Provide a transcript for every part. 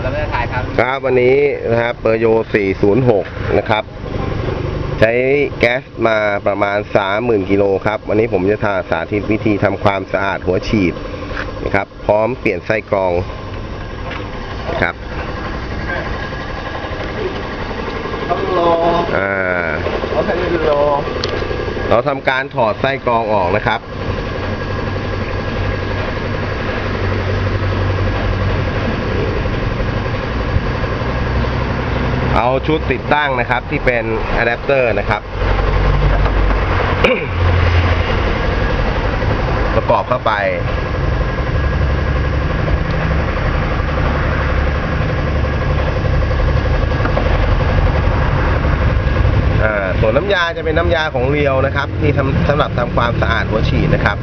ดแล้วไม่ได้ถ่ายครับ ครับวันนี้นะครับเปอร์โย 406 นะครับ ใช้แก๊สมาประมาณ 30,000 กิโลครับ วันนี้ผมจะทาสาธิตวิธีทำความสะอาดหัวฉีดนะครับ พร้อมเปลี่ยนไส้กรองนะครับต้องโลอ่าเขาใช้โลเราทำการถอดไส้กรองออกนะครับ เอาชุดติดตั้งนะครับที่เป็นอะแดปเตอร์นะครับ ประกอบเข้าไปอ่าส่วนน้ำยาจะเป็นน้ำยาของเรียวนะครับ ที่ทำสำหรับทำความสะอาดหัวฉีดนะครับ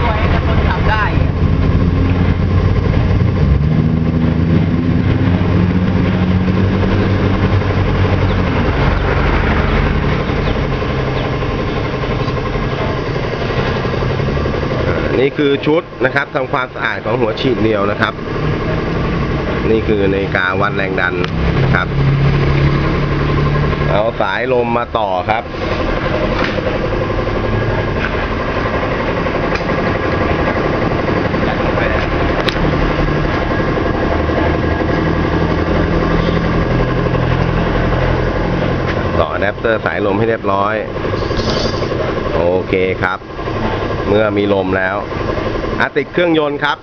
สวยแต่คนทำได้ อ่า นี่คือชุดนะครับทำความสะอาดของหัวฉีดเรียวนะครับ นี่คือในกาวัดแรงดันนะครับ เอาสายลมมาต่อครับต่ออะแดปเตอร์สายลมให้เรียบร้อย โอเคครับ เมื่อมีลมแล้วอาติดเครื่องยนต์ครับ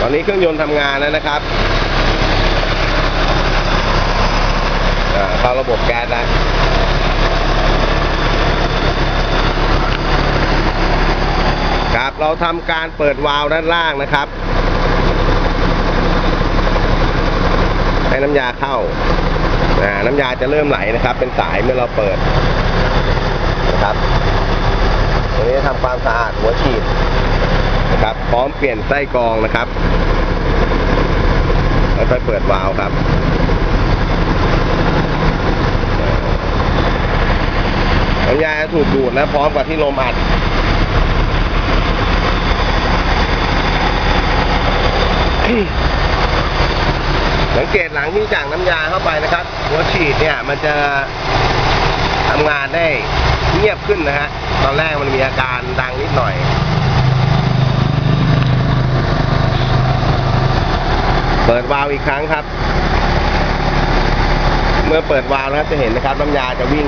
ตอนนี้เครื่องยนต์ทำงานแล้วนะครับอ่าเข้าระบบแก๊สแล้วครับเราทำการเปิดวาล์วด้านล่างนะครับ ให้น้ำยาเข้าอ่าน้ำยาจะเริ่มไหลนะครับ เป็นสายเมื่อเราเปิดนะครับตรง นี้ทำความสะอาดหัวฉีดนะครับ พร้อมเปลี่ยนไส้กรองนะครับค่อยๆเปิดวาล์วครับน้ำยาถูกดูดและพร้อมกับที่ลมอัดสังเกตหลังที่จากน้ำยาเข้าไปนะครับ หัวฉีดเนี่ย มันจะทำงานได้ เงียบขึ้นนะฮะ ตอนแรกมันมีอาการดังนิดหน่อยเปิดวาล์วอีกครั้งครับ เมื่อเปิดวาล์วนะครับจะเห็นนะครับน้ำยาจะวิ่ง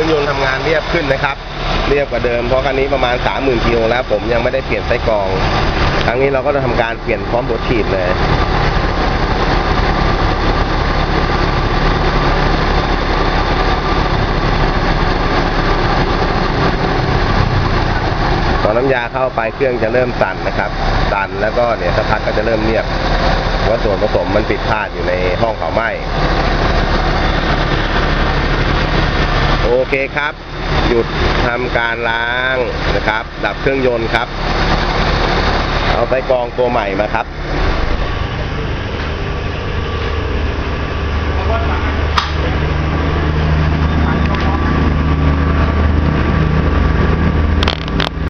เครื่องยนต์ทำงานเรียบขึ้นนะครับ เรียบกว่าเดิมเพราะคันนี้ประมาณ 30,000กิโลแล้ว ผมยังไม่ได้เปลี่ยนไส้กรอง ครั้งนี้เราก็จะทำการเปลี่ยนพร้อมหัวฉีดเลยตอนน้ำยาเข้าไปเครื่องจะเริ่มสั่นนะครับสั่นแล้วก็เนี่ยสักพักก็จะเริ่มเงียบว่าส่วนผสมมันผิดพลาดอยู่ในห้องเผาไหม้ โอเคครับ หยุดทำการล้างนะครับ ดับเครื่องยนต์ครับ เอาไปกรองตัวใหม่มาครับ